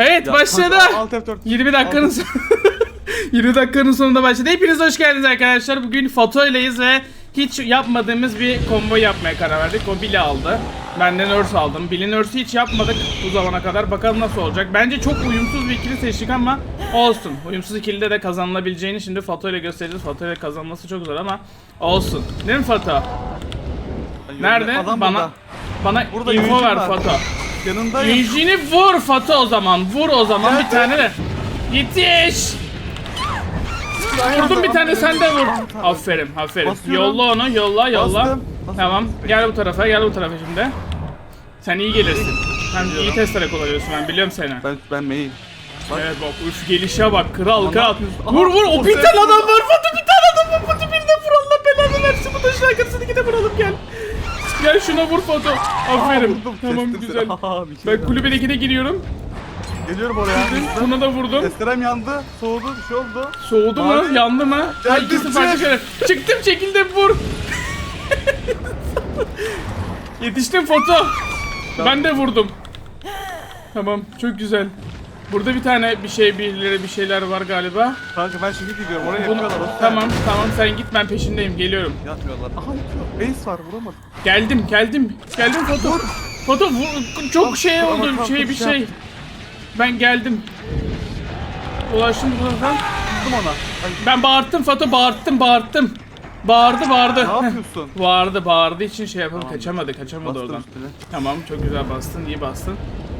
Evet Ya başladı. kanka, Alt F4. 20 dakikanın son- 20 dakikanın sonunda başladı. Hepiniz hoş geldiniz arkadaşlar. Bugün fotoylayız ve hiç yapmadığımız bir combo yapmaya karar verdik. O Billy aldı. Ben de Nurse aldım. Billy Nurse'ü hiç yapmadık bu zamana kadar. Bakalım nasıl olacak. Bence çok uyumsuz bir ikili seçtik ama olsun. Uyumsuz ikilide de kazanılabileceğini şimdi Fato ile göstereceğiz. Fato ile kazanması çok zor ama olsun. Değil mi Fato? Nerede? Adam bana burada. bana Burada info Eugene ver var. Fato. Yanındayım. Yüzünü vur Fatı o zaman. Vur o zaman bir tane de. Yetiş. Vurdum bir tane sen de vur. Aferin aferin. Basıyorum. Yolla onu yolla yolla. Bastım. Bastım. Tamam gel bu tarafa gel bu tarafa şimdi. Sen iyi gelirsin. Sen iyi Biliyorum. testere kullanıyorsun ben biliyorum seni. Ben ben main. Evet bak üf gelişe bak kral kral. Vur vur o bir tane ne? adam var Fatı bir tane adam var Fatı bir de vur Allah belanı versin bu taşın arkasındaki de vuralım gel. Gel şuna vur Fatı. Aferin. vurdum, Tamam kestim güzel. bir şey Ben yok. kulübedekine giriyorum. Geliyorum oraya. Buna da vurdum. Testerem yandı. Soğudu. Bir şey oldu. Soğudu mu? Mavi. Yandı mı? Ha ikisi farklı şeyler. Çıktım çekildim vur. Yetiştim foto. Ben de vurdum. Tamam çok güzel. Burada bir tane bir şey birileri bir şeyler var galiba. Kanka ben şimdi gidiyorum. Oraya Bunu, yapıyorlar. o tamam tamam sen git ben peşindeyim geliyorum. Yatmıyorlar. Aha yapıyor. Ace var vuramadım. Geldim geldim. Geldim foto. Foto vur. Çok şey oldu tamam, şey bir bir şey şey. Ben geldim. Ulaştım buradan. Vurdum ona. Ay, Ben bağırttım foto bağırttım bağırttım. Bağırdı bağırdı. ne yapıyorsun? Bağırdı bağırdığı için şey yapalım Tamam. kaçamadı kaçamadı Bastım oradan. üstüne. Tamam çok güzel bastın iyi bastın.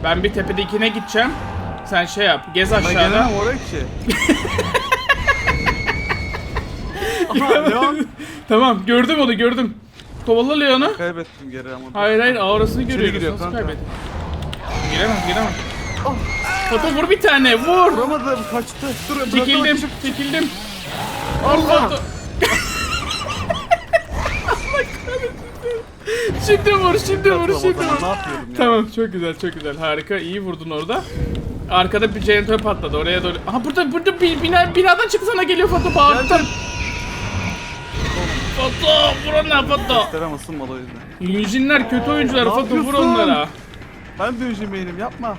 Ben bir tepedekine gideceğim. Sen şey yap gez aşağıda. gelemem oraya ki. Aha devam. Tamam gördüm onu gördüm. Kovala Leon'u. Kaybettim geri ama. Hayır hayır aurasını görüyoruz. giriyor Nasıl kanka. kaybettin? Giremez giremez. Oh. Foto vur bir tane vur. Vuramadım kaçtı. Dur bırak, Çekildim çekildim. Allah. Şimdi vur şimdi vur şimdi vur. Ne yapıyorum ya? Tamam çok güzel çok güzel harika iyi vurdun orada. Arkada bir jeneratör patladı oraya doğru. Aha burada burada bir bina, binadan çıktı sana geliyor Foto bağırttım. Foto vur ona Foto. Testerem ısınmadı o yüzden. Yüzünler kötü oyuncular Ne Foto vur yapıyorsun? onlara. Ben de yüzümeyim yapma.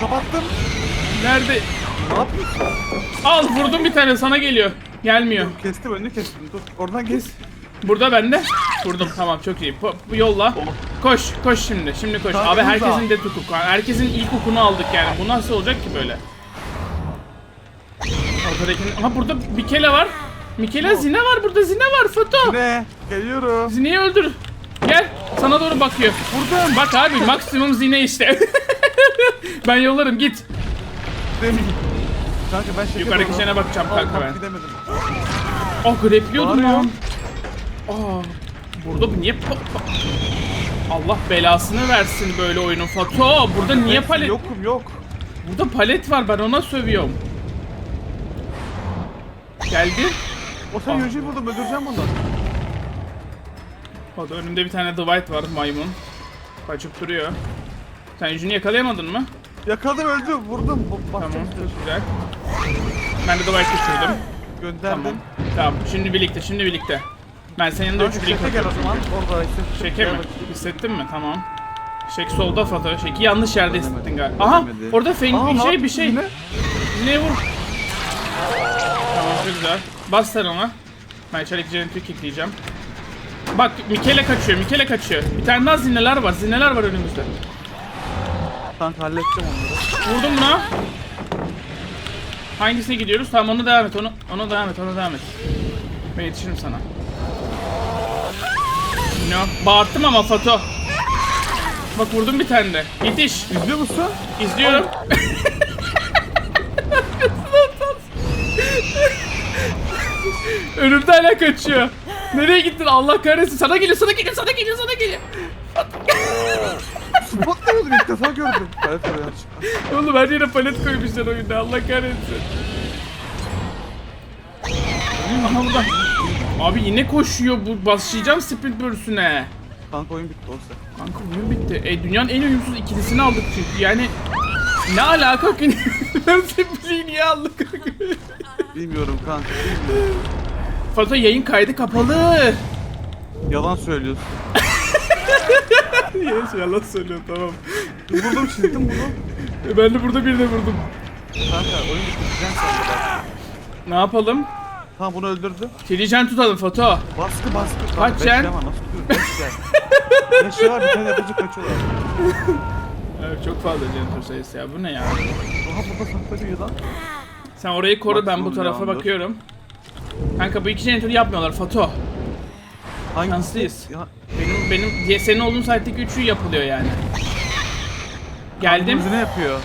Kapattım. Nerede? Ne yapıyorsun? Al vurdum bir tane sana geliyor. Gelmiyor. Kestim önünü kestim. Dur oradan kes. Burada bende. Vurdum tamam çok iyi. Po- bu yolla. Koş koş şimdi. Şimdi koş. Abi herkesin de hukuk. Herkesin ilk hukukunu aldık yani. Bu nasıl olacak ki böyle? Ortadakinin... Aha burada Mikele var. Mikele Zine var burada. Zine var. Foto. Ne? Geliyorum. Zine'yi öldür. Gel. Sana doğru bakıyor. Burada. Bak abi maksimum Zine işte. ben yollarım git. Demin. Kanka ben şaka Yukarıdaki şeyine bakacağım kanka ben. Gidemedim. Oh grapliyordum Bağırıyor. lan. Aa, burada bu niye Allah belasını versin böyle oyunun Fato. Burada niye palet? Yokum yok. Burada palet var ben ona sövüyorum. Geldi. O sen Ah. Yoji'yi vurdum öldüreceğim bunu. Fato önümde bir tane Dwight var maymun. Kaçıp duruyor. Sen yüzünü yakalayamadın mı? Yakaladım öldü vurdum. Tamam çok güzel. Ben de Dwight düşürdüm. Gönderdim. Tamam. Tamam şimdi birlikte şimdi birlikte. Ben senin yanında 3 Kanka birlik şaka gel o zaman. Orada işte. Şeke mi? Hissettin mi? Tamam. Şek solda foto. Şeki yanlış yerde hissettin galiba. Aha orada feng bir şey bir şey. Ne vur? Tamam çok güzel. Bas sen ona. Ben içerideki jeneratörü kickleyeceğim. Bak Mikele kaçıyor, Mikele kaçıyor. Bir tane daha zineler var, zineler var önümüzde. Kanka halledeceğim onları. Vurdum buna. Hangisine gidiyoruz? Tamam onu devam et, onu, ona devam et, ona devam et. Ben yetişirim sana. Ne? Bağırttım ama Fato. Bak vurdum bir tane de. Yetiş. İzliyor musun? İzliyorum. Önümde hala kaçıyor. Nereye gittin Allah kahretsin. Sana geliyor, sana geliyor, sana geliyor, sana geliyor. Spotlayamadım ilk defa gördüm. Oraya çıktı. Oğlum her yere palet koymuşlar oyunda Allah kahretsin. Aha burada. Abi yine koşuyor bu başlayacağım sprint bölüsüne. Kanka oyun bitti olsa. Kanka oyun bitti. E, dünyanın en uyumsuz ikilisini aldık çünkü yani ne alaka ki? Bileyim niye aldık? Bilmiyorum kanka. Bilmiyorum. Fazla yayın kaydı kapalı. Yalan söylüyorsun. yes yalan söylüyor tamam. Vurdum çizdim bunu. E, Ben de burada birine vurdum. Kanka oyun bitti. Ne yapalım? Tamam bunu öldürdü. Tilijen tutalım foto. Baskı baskı. Kaç şey var, Nasıl tutuyor? Beş şey var bir tane yapıcı kaçıyorlar. Evet, çok fazla janitor sayısı ya bu ne ya? Aha burada saklanıyor lan. Sen orayı koru ben bu Maksimum tarafa roundur. bakıyorum. Kanka bu iki janitor yapmıyorlar foto. Hangisi? Şanslıyız. Ya, Benim benim diye senin olduğun saatteki üçü yapılıyor yani. Geldim. Hangisi ne yapıyor?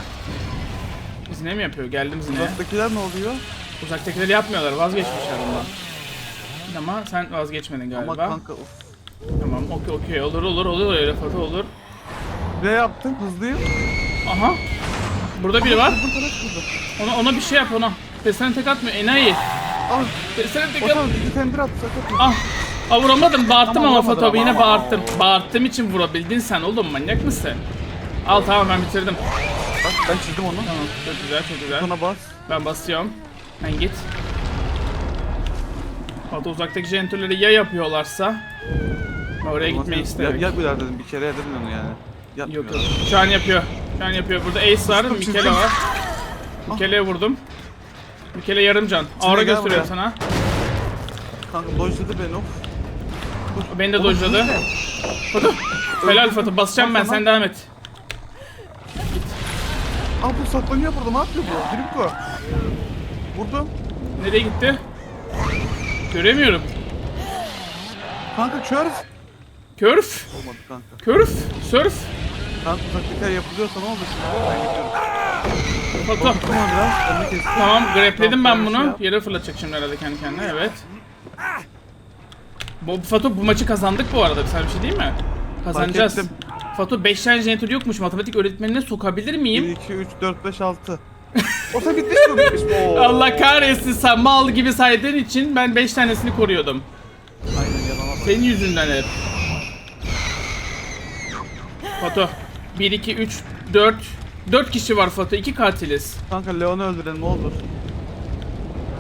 Zine mi yapıyor? Geldim zine. Uzaktakiler ne oluyor? Uzaktakileri yapmıyorlar. Vazgeçmişler ondan. Ama sen vazgeçmedin galiba. Ama kanka uf. Tamam okey okey olur olur olur öyle foto olur. Ne yaptın? Hızlıyım. Aha. Burada biri var. Ona ona bir şey yap ona. Pesene tek atmıyor. Enayi. Ah. Pesene tek at. bir tembir attı sakın. Ah. Aa vuramadım. Bağırttım Ama ama fotoğrafı ama, yine bağırttım. Bağırttığım için vurabildin sen oğlum manyak mısın? Al tamam ben bitirdim. Bak ben çizdim onu. Tamam çok güzel çok güzel. Sonra bas. Ben basıyorum. Sen git. Hatta uzaktaki jenitörleri ya yapıyorlarsa oraya gitmeyi isterim. yap bir daha dedim bir kere dedim onu yani. Yapmıyor. Yok yok. Şu an yapıyor. Şu an yapıyor. Burada Ace var, Mikele var. Mikele'ye vurdum. Mikele yarım can. Aura gösteriyor sana. Kanka dojladı beni of. Beni de dojladı. Fatih. Helal Fatih. Basacağım ben. Sen devam et. Aa bu saklanıyor burada ne yapıyor bu? Grimko. Vurdum. Nereye gitti? Göremiyorum. Kanka kör. Körf. Olmadı kanka. Körf. Surf. Kanka uzaktakiler yapılıyorsa ne oldu şimdi? Ben gidiyorum. Fatih. Korktum onu biraz. Önünü kestim. Tamam grepledim ben bunu. Yere fırlatacak şimdi herhalde kendi kendine. Evet. Bu Fatu bu maçı kazandık bu arada. Sen bir şey değil mi? Kazanacağız. ettim. Fatu 5 tane jeneratör yokmuş. Matematik öğretmenine sokabilir 1, miyim? 2, 3, 4, 5, 6. Olsa bitmiş mi? Bitmiş mi? Oo. Allah kahretsin sen mal gibi saydığın için ben 5 tanesini koruyordum. Aynen bak. Senin yüzünden hep. Fatu 1 2 3 4 4 kişi var Fatu. 2 katiliz. Kanka Leon'u öldürelim ne olur.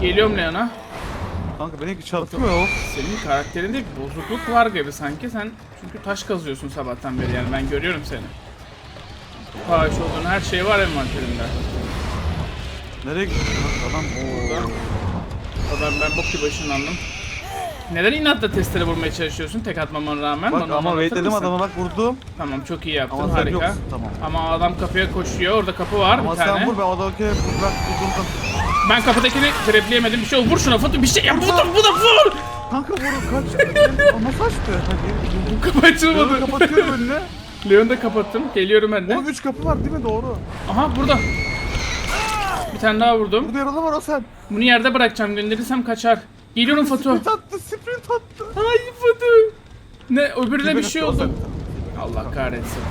Geliyorum Leon'a. Kanka benimki çarpıyor. Senin karakterinde bir bozukluk var gibi sanki sen çünkü taş kazıyorsun sabahtan beri yani ben görüyorum seni. Fahiş olduğun her şey var envanterinde. Nereye gitti lan adam? Oo. Adam ben bok gibi ışınlandım. Neden inatla testere vurmaya çalışıyorsun tek atmaman rağmen? Bak Bana ama anlatır wait dedim mısın? adama bak vurdum. Tamam çok iyi yaptın Ama sen harika. yoksun tamam. Ama adam kapıya koşuyor orada kapı var Ama bir tane. sen vur ben adamı bırak vurdum. Ben kapıdakini grepleyemedim bir şey ol. Vur şuna Fatu bir şey yap. Vur da vur da vur. Kanka vurun kaç. Nasıl açtı? Hadi. Kapı açılmadı. Leon'u kapatıyorum önüne. Leon'u da kapattım. Geliyorum ben de. Oğlum 3 kapı var değil mi? Doğru. Aha burada. Tane daha vurdum. Burada yaralı var o sen. Bunu yerde bırakacağım gönderirsem kaçar. Geliyorum Fatu. Sprint attı, sprint attı. Ay Fatu. Ne öbürüne bir şey oldu. Allah kahretsin.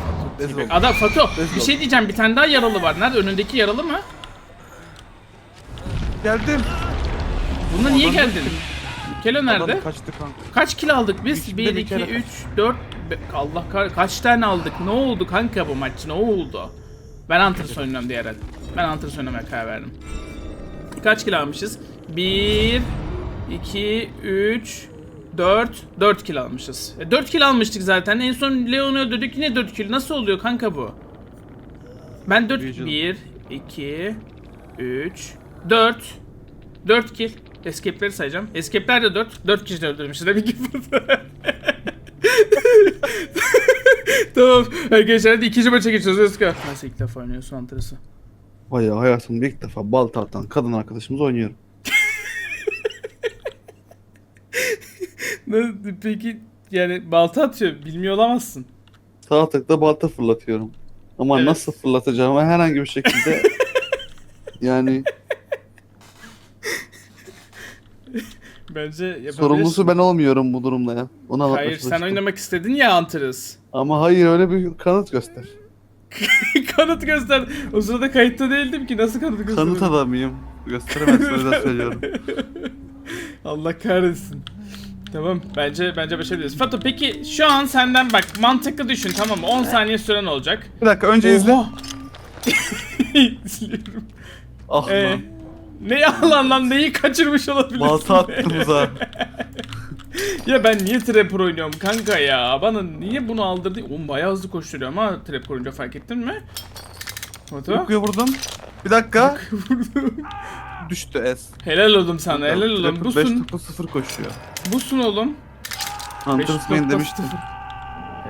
Rezil Fatu Rezil bir şey diyeceğim bir tane daha yaralı var. Nerede önündeki yaralı mı? Geldim. Bunda niye Adam geldin? Kelo nerede? Adam kaçtı kanka. Kaç kill aldık biz? İkide 1, bir 2, kere 3, 4, Allah kar kaç tane aldık? Ne oldu kanka bu maç? Ne oldu? Ben Huntress oynuyorum diğer el. Ben Huntress oynamaya karar verdim. Kaç kill almışız? 1, 2, 3, 4, 4 kill almışız. E, 4 kill almıştık zaten. En son Leon'u öldürdük yine 4 kill. Nasıl oluyor kanka bu? Ben 4, Büyücü. 1, 2, 3, 4, 4 kill. Escape'leri sayacağım. Escape'ler de 4. 4 kişi de öldürmüşüz. Demek ki burada. tamam. Arkadaşlar hadi ikinci maça geçiyoruz. Let's go. Nasıl ilk defa oynuyorsun Hunter'sı? Bayağı hayatımda ilk defa balta atan kadın arkadaşımız oynuyorum. Peki yani balta atıyor. Bilmiyor olamazsın. Sağ tıkta balta fırlatıyorum. Ama Evet. nasıl fırlatacağımı herhangi bir şekilde yani Bence yapabilirsin. sorumlusu ben olmuyorum bu durumda ya. Onu anlatmaya Hayır sen çalıştım. oynamak istedin ya Hunter'ız. Ama hayır öyle bir kanıt göster. kanıt göster. O sırada kayıtta değildim ki. Nasıl kanıt göster? Kanıt adamıyım. Gösteremezsin yüzden söylüyorum. Allah kahretsin. Tamam bence bence başarabiliriz. Fato peki şu an senden bak mantıklı düşün tamam mı? 10 saniye süren olacak. Bir dakika önce izle. İzliyorum. Ah Ee, lan. ne yalan lan neyi kaçırmış olabilirsin? Balta attım uzağa. Ya ben niye trapper oynuyorum kanka ya? Bana niye bunu aldırdı? Oğlum bayağı hızlı koşturuyor ama trapper oyunca fark ettin mi? Foto. Diripko'ya vurdum. Bir dakika. Vurdum. Düştü es. helal oğlum sana helal. Diripko Busun. 5.0 koşuyor. Busun oğlum. Hunters Main 5.0. demiştim.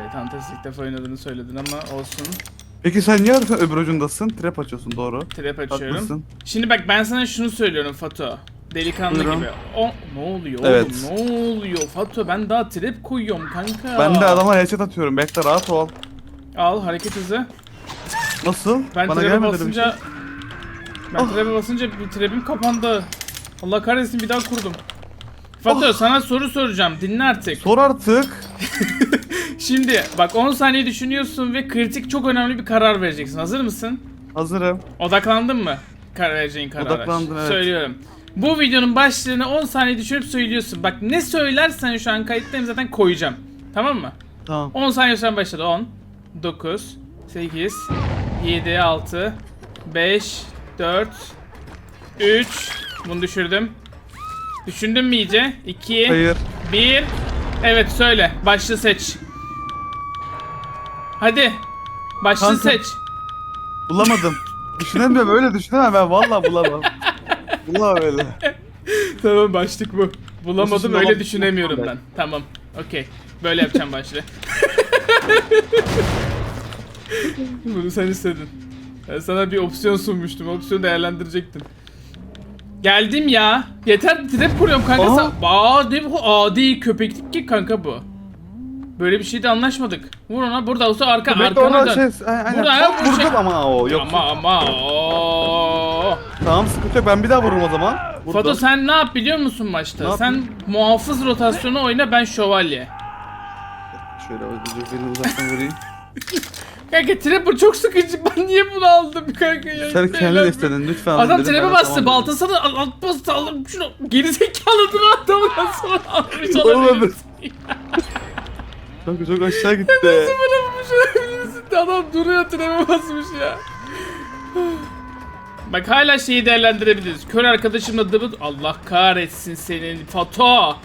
Evet Hunters ilk defa oynadığını söyledin ama olsun. Peki sen niye öbür ucundasın? Trap açıyorsun doğru. Trap açıyorum. Haklısın. Şimdi bak ben sana şunu söylüyorum Fato. Delikanlı Buyurun. gibi. O ne oluyor Evet. oğlum? Ne oluyor Fato? Ben daha trap koyuyorum kanka. Ben de adama headshot atıyorum. Bekle rahat ol. Al hareket hızı. Nasıl? Ben Bana trap'e basınca şey. ben Ah. trap'e basınca bir trap'im kapandı. Allah kahretsin bir daha kurdum. Fato Ah. sana soru soracağım. Dinle artık. Sor artık. Şimdi bak 10 saniye düşünüyorsun ve kritik çok önemli bir karar vereceksin. Hazır mısın? Hazırım. Odaklandın mı? Karar vereceğin karara. Odaklandım, evet. Söylüyorum. Bu videonun başlığını 10 saniye düşünüp söylüyorsun. Bak ne söylersen şu an kayıttayım zaten koyacağım. Tamam mı? Tamam. 10 saniye süren başladı. 10, 9, 8, 7, 6, 5, 4, 3. Bunu düşürdüm. Düşündün mü iyice? 2, Hayır. 1. Evet söyle. Başlı seç. Hadi. Başlı Kanka. seç. Bulamadım. Düşünemiyorum öyle düşünemem ben vallahi bulamam. Bulamam öyle. Tamam başlık bu. Bulamadım öyle düşünemiyorum ben. Tamam. Okey. Böyle yapacağım başlığı. Bunu sen istedin. Ben sana bir opsiyon sunmuştum. Opsiyonu değerlendirecektin. Geldim ya. Yeter trap kuruyorum kanka. Aa. Sen... Aa ne bu adi köpeklik ki kanka bu. Böyle bir şeyde anlaşmadık. Vur ona burada olsa arka Bekle arkana dön. şey, aynen. Burada bu vurdum şey- ama o yok. Ama ama oo. Tamam sıkıntı yok ben bir daha vururum o zaman. Vurdum. Fato sen ne yap biliyor musun maçta? Ne sen yapayım? muhafız rotasyonu oyna ben şövalye. Şöyle hızlıca birini uzaktan vurayım. Kanka trapper çok sıkıcı. Ben niye bunu aldım kanka ya? Sen kendin istedin lütfen. Adam trap'e bastı. tamam baltasını al- alt bastı aldım şunu. Geri zekalı dur adamdan sonra almış dedim. Kanka çok aşağı gitti. Böyle bulmuş olabilirsin. Adam duruyor trap'e basmış ya. Bak hala şeyi değerlendirebiliriz. Kör arkadaşımla dıbıt. Allah kahretsin senin Fato.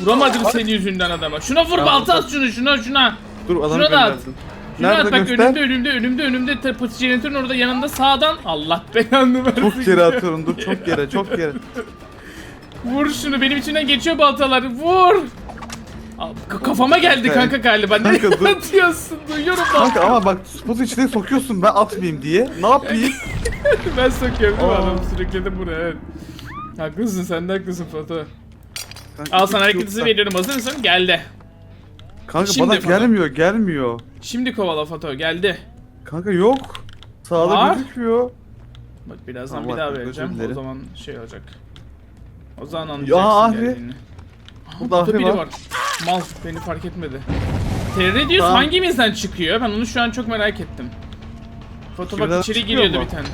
Vuramadım senin yüzünden adama. Şuna vur balta at şunu şuna şuna. Dur adamı Şuna da at. gönderdim. Şuna at Nerede bak göster? önümde önümde önümde önümde tepati jeneratörün orada yanında sağdan Allah belanı versin. Çok geri atıyorum dur çok geri çok geri. Vur şunu benim içimden geçiyor baltalar vur. Kafama geldi Kanka, kanka galiba. Ne kanka, dur. atıyorsun? Duyuyorum Kanka balta. ama bak spotu içine sokuyorsun ben atmayayım diye. Ne yapayım? Ben sokuyorum değil mi Aa. adam sürekli buraya evet. Haklısın sen de haklısın. Kanka, Al sana hiç hareket yoksa- hızı veriyorum hazır mısın? Geldi. Kanka Şimdi bana falan. gelmiyor gelmiyor. Şimdi kovala Foto geldi. Kanka yok. Sağda Var. gözükmüyor. Bak birazdan Allah bir daha vereceğim. özür O dilerim. zaman şey olacak. O zaman Ya anlayacaksın Ahri. geldiğini. Burada burada biri var. var. Mal beni fark etmedi. Diyorsun Tamam. hangimizden çıkıyor? Ben onu şu an çok merak ettim. Foto bak içeri giriyordu mu? bir tane.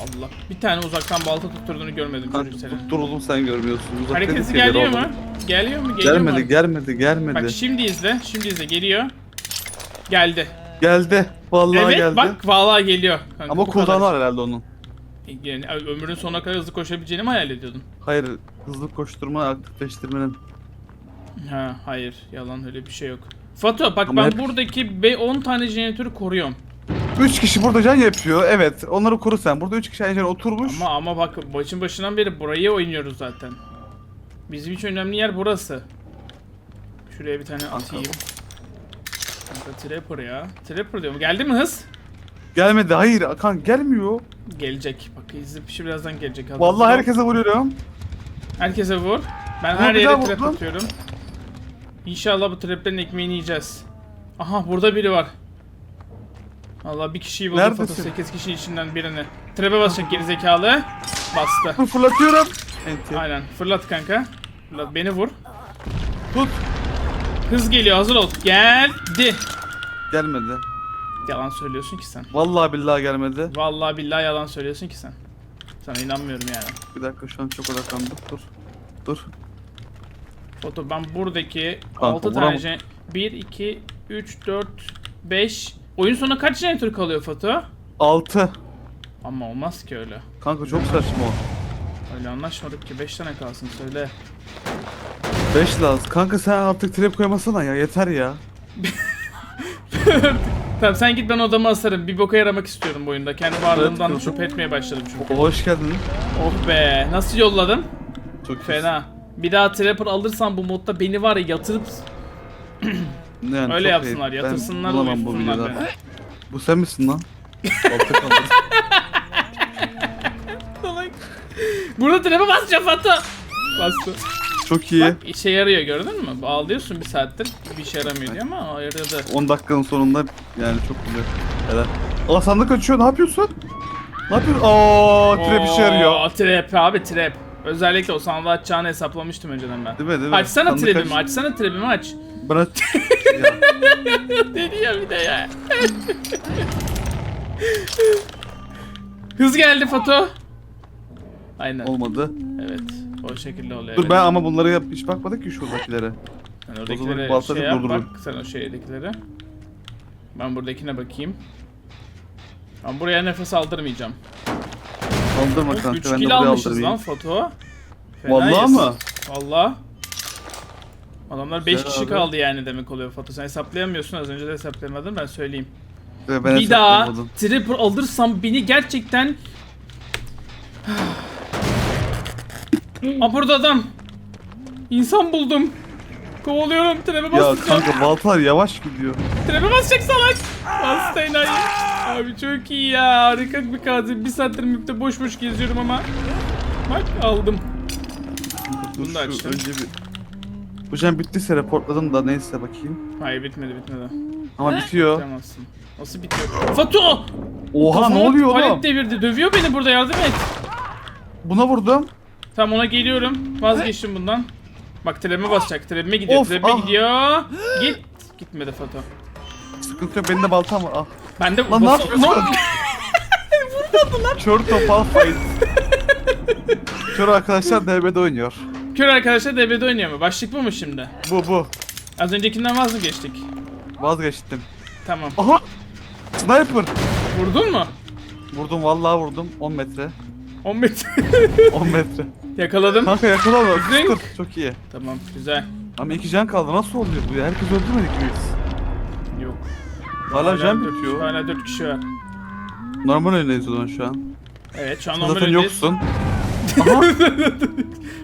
Allah. Bir tane uzaktan balta tutturduğunu görmedim Kanka çocuk senin. tutturdum sen görmüyorsun. Uzak Hareket dedik hızı ya, geliyor mu? Geliyor mu? Geliyor Gelmedi mu? gelmedi gelmedi. Bak şimdi izle. Şimdi izle. Geliyor. Geldi. Geldi. Vallahi evet geldi. bak vallahi geliyor. Kanka, Ama cooldown var herhalde onun. Yani ömrün sonuna kadar hızlı koşabileceğini mi hayal ediyordun? Hayır hızlı koşturma aktifleştirmenin. Ha hayır yalan öyle bir şey yok. Fato bak Ama ben hep- buradaki be 10 tane jeneratörü koruyorum. 3 kişi burada can yapıyor. Evet. Onları koru sen. Burada 3 kişi aynı oturmuş. Ama ama bak başın başından beri burayı oynuyoruz zaten. Bizim için önemli yer burası. Şuraya bir tane atayım. Kanka Trapper ya. Trapper diyorum. Geldi mi hız? Gelmedi. Hayır. Kan gelmiyor. Gelecek. Bak izle bir birazdan gelecek. Vallahi herkese vuruyorum. Herkese vur. Ben Vur, her bir yere daha trap atıyorum. İnşallah bu traplerin ekmeğini yiyeceğiz. Aha burada biri var. Allah bir kişiyi buldu Neredesin? Foto 8 kişi içinden birini. Trap'e basacak geri zekalı. Bastı. Fırlatıyorum. Enti. Aynen. Fırlat kanka. Fırlat beni vur. Tut. Hız geliyor hazır ol. Geldi. Gelmedi. Yalan söylüyorsun ki sen. Vallahi billahi gelmedi. Vallahi billahi yalan söylüyorsun ki sen. Sana inanmıyorum yani. Bir dakika şu an çok odaklandım. Dur. Dur. Foto ben buradaki Kanka, 6 vuramam. tane jen- 1 2 3 4 5 Oyun sonuna kaç jeneratör kalıyor Foto? 6. Ama olmaz ki öyle. Kanka çok saçma o. Öyle anlaşmadık ki 5 tane kalsın söyle. 5 lazım. Kanka sen artık trap koymasana ya yeter ya. Tamam sen git ben odama asarım. Bir boka yaramak istiyorum bu oyunda. Kendi varlığımdan Evet, şüphe etmeye başladım çünkü. Hoş geldin. Oh be. Nasıl yolladım? Çok. Fena. Bir daha Trapper alırsam bu modda beni var ya yatırıp yani, öyle çok yapsınlar. Ben Yatırsınlar bulamam bu videoda. beni. Bu sen misin lan? Altta kaldı. Salak. Burada trap'e basacağım Fatih. Bastı. Çok iyi. İşe yarıyor gördün mü? Ağlıyorsun bir saattir. Bir işe yaramıyor diye ama yaradı. 10 dakikanın sonunda yani çok güzel. Helal. Aa sandık açıyor ne yapıyorsun? Ne yapıyorsun? Aa trap işe yarıyor. Trap abi trap. Özellikle o sandığı açacağını hesaplamıştım önceden ben. Değil mi değil mi? Açsana Sandık trap'imi, aç. açsana trap'imi aç. Ben aç. ya, bir de ya. Hız geldi Foto. Aynen. olmadı. Evet. O şekilde oluyor. Dur evet. ben ama bunlara yap hiç bakmadık ki şuradakilere. Sen oradakilere şey yap durdururum. bak. Sen o şeydekilere. Ben buradakine bakayım. Ben buraya nefes aldırmayacağım. Aldırma 3 kanka ben de kill buraya almışız aldırmayayım. lan Foto. Vallahi mı? Valla. Adamlar 5 Güzel kişi abi. kaldı yani demek oluyor Foto. Sen hesaplayamıyorsun az önce de hesaplayamadın ben söyleyeyim. Ve ben bir daha hesaplamadım. triple alırsam beni gerçekten... Aa burada adam. İnsan buldum. Kovalıyorum trebe Ya basacağım. kanka baltalar yavaş gidiyor. Trebe basacak salak. Bastı enayi. Abi çok iyi ya. Harika bir katil. Bir saattir mülkte boş boş geziyorum ama. Bak aldım. Dur Bunu da şu açtım. önce bir... Bu jam bittiyse reportladım da neyse bakayım. Hayır bitmedi bitmedi. Ama bitiyor. Bitemezsin. Nasıl bitiyor? Fato! Oha ne Kafama oluyor palet oğlum? devirdi. Dövüyor beni burada yardım et. Buna vurdum. Tamam ona geliyorum. Vazgeçtim bundan. Bak trebime basacak. Trebime gidiyor. Of, ah. gidiyor. Git. Gitmedi Fato. Sıkıntı yok benim de baltam var. Ah. Ben de Lan ne yapıyorsun? Kör topal fight. Kör arkadaşlar DB'de oynuyor. Kör arkadaşlar devrede oynuyor mu? Başlık bu mu şimdi? Bu bu. Az öncekinden vaz mı geçtik? Vazgeçtim. Tamam. Aha! Sniper! Vurdun mu? Vurdum vallahi vurdum. 10 metre. 10 metre. 10 metre. Yakaladım. Kanka yakala bak. Zing. Sıkır. Çok iyi. Tamam güzel. Ama iki can kaldı. Nasıl oluyor bu ya? Herkes öldürmedik mi biz? Yok. Hala can dört- bitiyor. Hala 4 kişi var. Normal oyundayız o zaman şu an. Evet şu an Sen normal zaten öndeyiz. yoksun.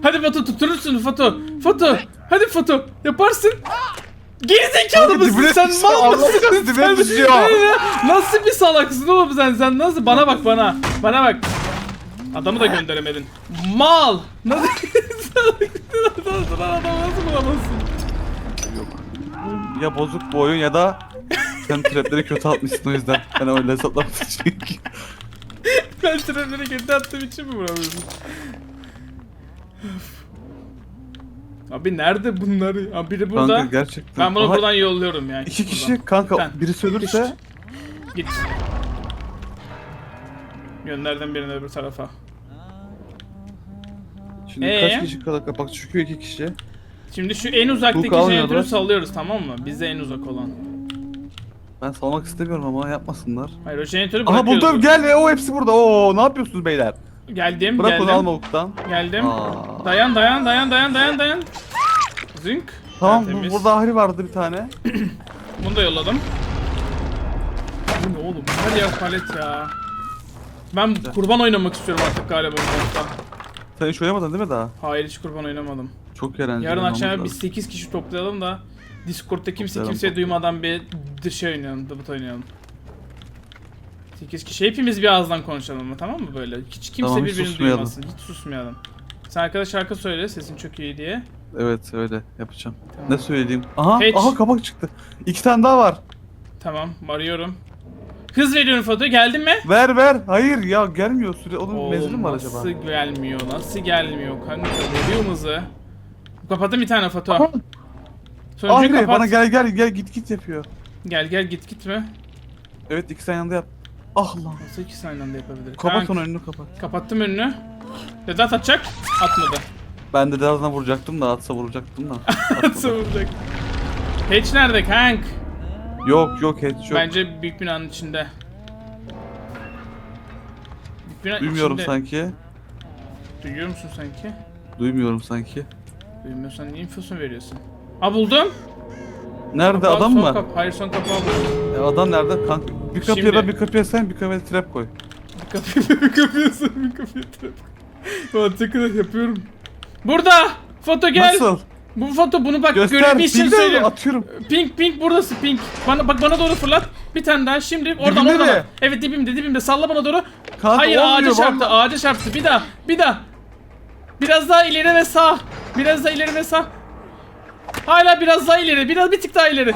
Hadi Batu tutturursun Foto. Foto. Hadi Foto. Yaparsın. Gerizekalı mısın dibine sen düşüyor, mal mısın? Allah'ım dibine Sen- düşüyor. Hayır ya, Nasıl bir salaksın oğlum sen sen nasıl bana bak bana bana bak Adamı da gönderemedin Mal Nasıl salaksın adamı nasıl bulamazsın Yok. Ya bozuk bu oyun ya da sen trapleri kötü atmışsın o yüzden. Ben öyle hesaplamak için. Ben trapleri kötü attığım için mi vuramıyorsun Abi nerede bunlar? Abi biri burada. Kanka gerçekten. ben bunu Aha, buradan yolluyorum ya. İki buradan. kişi kanka Sen. birisi ölürse Git. Gönderdim birini öbür tarafa. şimdi Ee? kaç kişi kalır bak çıkıyor iki kişi. Şimdi şu en uzaktaki jeneratörü lan. sallıyoruz tamam mı? Bize en uzak olan. Ben salmak istemiyorum ama yapmasınlar. Hayır o jeneratörü Aha bırakıyoruz. buldum gel ya o hepsi burada. Oo ne yapıyorsunuz beyler? Geldim Bırak geldim. onu alma uktan. Geldim. Aa. Dayan dayan dayan dayan dayan dayan. Zünk. Tamam bu, Tertemiz. burada ahri vardı bir tane. Bunu da yolladım. Bu ne oğlum? Her yer palet ya. Ben kurban oynamak istiyorum artık galiba bu hafta. Sen hiç oynamadın değil mi daha? Hayır hiç kurban oynamadım. Çok eğlenceli. Yarın akşam biz lazım. 8 kişi toplayalım da Discord'da kimse Toplayalım, kimseye duymadan bir dışı oynayalım, dıbıt oynayalım. 8 kişi hepimiz bir ağızdan konuşalım mı tamam mı böyle? Hiç kimse Tamam, hiç birbirini susmayalım. duymasın, hiç susmayalım. Sen arkadaş şarkı söyle, sesin çok iyi diye. Evet öyle yapacağım. Tamam. Ne söyleyeyim? Aha Hiç. aha kapak çıktı. İki tane daha var. Tamam, arıyorum. Hız veriyorum foto, geldin mi? Ver ver. Hayır ya gelmiyor süre. Onun menzili mi var acaba? Nasıl gelmiyor, nasıl gelmiyor kanka, veriyor hızı. Kapattım bir tane foto. Aha. Sonuncuyu Ahri kapat. bana gel gel gel git git yapıyor. Gel gel git gitme. Evet ikisi aynı anda yap. Ah lan. Nasıl ikisi aynı anda yapabilir? Kapat Kanka, onu önünü kapat. Kapattım önünü. Vedat atacak. Atmadı. Ben de birazdan vuracaktım da atsa vuracaktım da. Nasıl vuracak? Hatch nerede kank? yok yok hiç yok. Bence büyük binanın içinde. Büyük bina Duymuyorum içinde. sanki. Duyuyor musun sanki? Duymuyorum sanki. Bilmiyorsan niye infosunu veriyorsun? Ha buldum. Nerede Bak, adam son mı kap- Hayır son kapağı buldum. E, adam nerede? Kanka bir kapıya Şimdi. da bir kapıya sen bir kapıya trap koy. Bir kapıya bir kapıya sar, bir kapıya trap. Mantıklı yapıyorum. Burada! Foto gel. Nasıl? Bu foto bunu bak Göster. görevi için Bildi mi? söylüyorum. Atıyorum. Pink pink buradası pink. Bana bak bana doğru fırlat. Bir tane daha şimdi oradan Dibinde oradan. mi? bak. Evet dibimde dibimde salla bana doğru. Kanka, Hayır olmuyor ağaca çarptı vallahi. ağaca çarptı. Bir daha bir daha. Biraz daha ileri ve sağ. Biraz daha ileri ve sağ. Hala biraz daha ileri. Biraz bir tık daha ileri.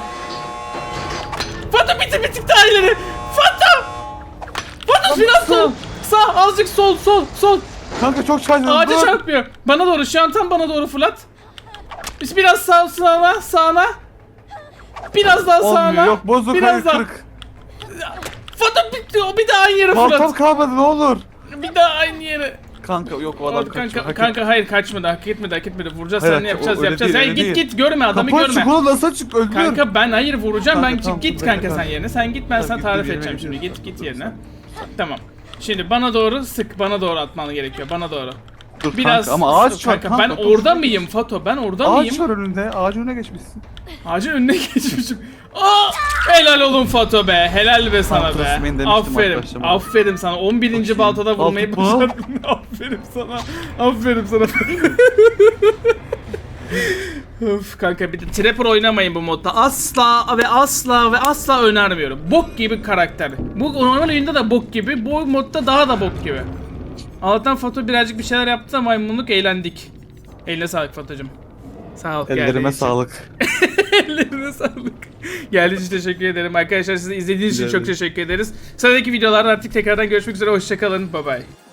Fatih bir tık bir tık daha ileri. Fatih. Fatih biraz sol. Sağ azıcık sol sol sol. Kanka çok çarptın. Ağaca dur. çarpmıyor. Bana doğru şu an tam bana doğru fırlat. Biz biraz sağ sağına sağına. Biraz daha Olmuyor sağına. yok bozuk biraz hayır daha. kırık. Bitti o bir daha aynı yere Baltam fırlat. kalmadı ne olur. Bir daha aynı yere. Kanka yok o adam Orada kaçıyor. kanka, hak kanka hayır kaçmadı hak etmedi hak etmedi. Vuracağız Hayır, ne o- yapacağız öyle yapacağız. değil, Hayır öyle git değil. git görme adamı Kapı görme. oğlum nasıl açık öldür. Kanka ben hayır vuracağım Kanka, ben tamam, git bekle, kanka sen yerine. Sen git ben Tamam, sana git, tarif edeceğim şimdi. gidiyoruz. Git git yerine. Tamam. Şimdi bana doğru sık bana doğru atman gerekiyor. Bana doğru. Dur Biraz kanka ama ağaç var kanka. Ben orada mıyım Fato? Ben orada Ağaç mıyım? var önünde. Ağacın önüne geçmişsin. Ağacın önüne geçmişim. Aa! Helal olun Fato be. Helal be sana be. Aferin. Aferin sana. 11. Bakayım. baltada vurmayı başardın. Aferin sana. Aferin sana. Öf kanka bir de Trapper oynamayın bu modda. Asla ve asla ve asla önermiyorum. Bok gibi karakter. Bu normal oyunda da bok gibi. Bu modda daha da bok gibi. Allah'tan Fato birazcık bir şeyler yaptı da maymunluk eğlendik. Eline sağlık Fato'cum. Sağ ol. Ellerime sağlık. Ellerine sağlık. Geldiğiniz için teşekkür ederim. Arkadaşlar size izlediğiniz için çok teşekkür ederiz. Sıradaki videolarda artık tekrardan görüşmek üzere. Hoşçakalın. Bye bye.